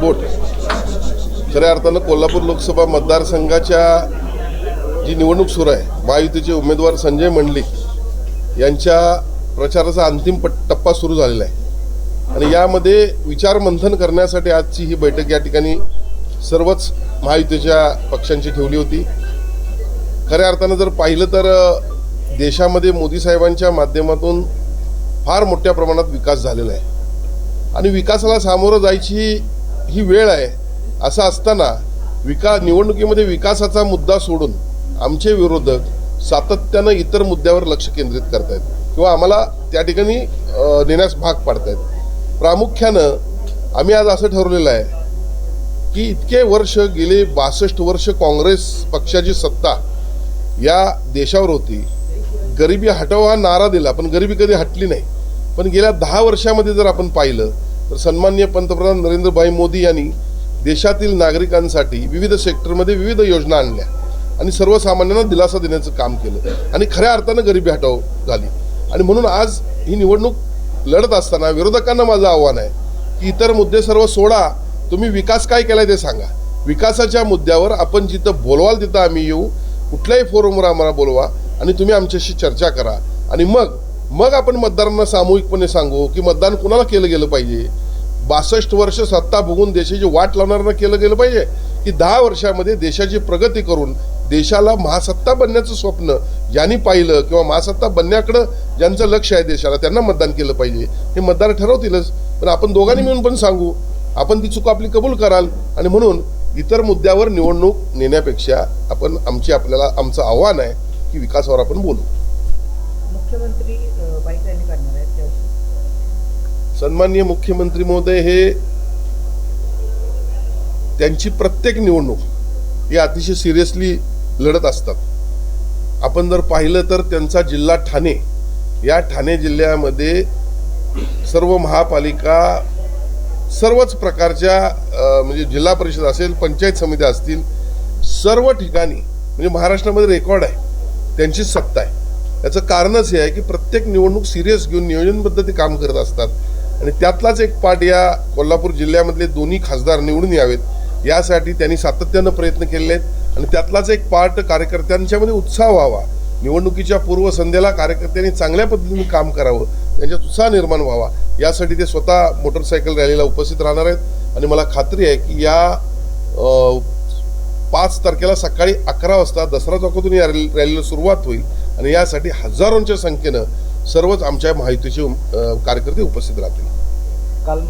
बोट. खऱ्या अर्थानं कोल्हापूर लोकसभा मतदारसंघाच्या जी निवडणूक सुरू आहे महायुतीचे उमेदवार संजय मंडलिक यांच्या प्रचाराचा अंतिम पट टप्पा सुरू झालेला आहे. आणि यामध्ये विचारमंथन करण्यासाठी आजची ही बैठक या ठिकाणी सर्वच महायुतीच्या पक्षांची ठेवली होती. खऱ्या अर्थानं जर पाहिलं तर देशामध्ये मोदी साहेबांच्या माध्यमातून फार मोठ्या प्रमाणात विकास झालेला आहे. आणि विकासाला सामोरं जायची ही वेळ आहे. असं असताना विका निवडणुकीमध्ये विकासाचा मुद्दा सोडून आमचे विरोधक सातत्यानं इतर मुद्द्यावर लक्ष केंद्रित करतायत किंवा आम्हाला त्या ठिकाणी नेण्यास भाग पाडतायत. प्रामुख्यानं आम्ही आज असं ठरवलेलं आहे की इतके वर्ष गेले बासष्ट वर्ष काँग्रेस पक्षाची सत्ता या देशावर होती. गरिबी हटव हा नारा दिला पण गरिबी कधी हटली नाही. पण गेल्या दहा वर्षामध्ये जर आपण पाहिलं तर सन्मान्य पंतप्रधान नरेंद्रभाई मोदी यांनी देशातील नागरिकांसाठी विविध सेक्टरमध्ये विविध योजना आणल्या आणि सर्वसामान्यांना दिलासा देण्याचं काम केलं आणि खऱ्या अर्थानं गरिबी हटाव झाली. आणि म्हणून आज ही निवडणूक लढत असताना विरोधकांना माझं आव्हान आहे की इतर मुद्दे सर्व सोडा. तुम्ही विकास काय केलाय ते सांगा. विकासाच्या मुद्द्यावर आपण जिथं बोलवाल तिथं आम्ही येऊ. कुठल्याही फोरमवर आम्हाला बोलवा आणि तुम्ही आमच्याशी चर्चा करा. आणि मग मग आपण मतदारांना सामूहिकपणे सांगू की मतदान कुणाला केलं गेलं पाहिजे? बासष्ट वर्ष सत्ता भोगून देशाची वाट लावणाऱ्यांना केलं गेलं पाहिजे? की दहा वर्षामध्ये देशाची प्रगती करून देशाला महासत्ता बनण्याचं स्वप्न ज्यांनी पाहिलं किंवा महासत्ता बनण्याकडं ज्यांचं लक्ष आहे देशाला त्यांना मतदान केलं पाहिजे. हे मतदार ठरवतीलच. पण आपण दोघांनी मिळून पण सांगू. आपण ती चूक आपली कबूल कराल. आणि म्हणून इतर मुद्द्यावर निवडणूक नेण्यापेक्षा आपण आमची आपल्याला आमचं आव्हान आहे की विकासावर आपण बोलू. मुख्यमंत्री बाईक रॅली काढणार आहेत सन्माननीय मुख्यमंत्री महोदय हे त्यांची प्रत्येक निवडणूक ही अतिशय सिरियसली लढत असतात. आपण जर पाहिलं तर त्यांचा जिल्हा ठाणे या ठाणे जिल्ह्यामध्ये सर्व महापालिका सर्वच प्रकारच्या म्हणजे जिल्हा परिषद असेल पंचायत समित्या असतील सर्व ठिकाणी म्हणजे महाराष्ट्रामध्ये रेकॉर्ड आहे त्यांचीच सत्ता आहे. याचं कारणच हे आहे की प्रत्येक निवडणूक सिरियस घेऊन नियोजनबद्ध ते काम करत असतात. आणि त्यातलाच एक पाठ या कोल्हापूर जिल्ह्यामधले दोन्ही खासदार निवडून यावेत. यासाठी त्यांनी सातत्यानं प्रयत्न केले आहेत. आणि त्यातलाच एक पार्ट कार्यकर्त्यांच्यामध्ये उत्साह व्हावा. निवडणुकीच्या पूर्वसंध्येला कार्यकर्त्यांनी चांगल्या पद्धतीने काम करावं. त्यांच्यात उत्साह निर्माण व्हावा. यासाठी ते स्वतः मोटरसायकल रॅलीला उपस्थित राहणार आहेत. आणि मला खात्री आहे की या पाच तारखेला सकाळी अकरा वाजता दसरा चौकातून या रॅलीला सुरुवात होईल. आणि यासाठी हजारोंच्या संख्येनं सर्वच आमच्या माहितीचे कार्यकर्ते उपस्थित राहतील. काल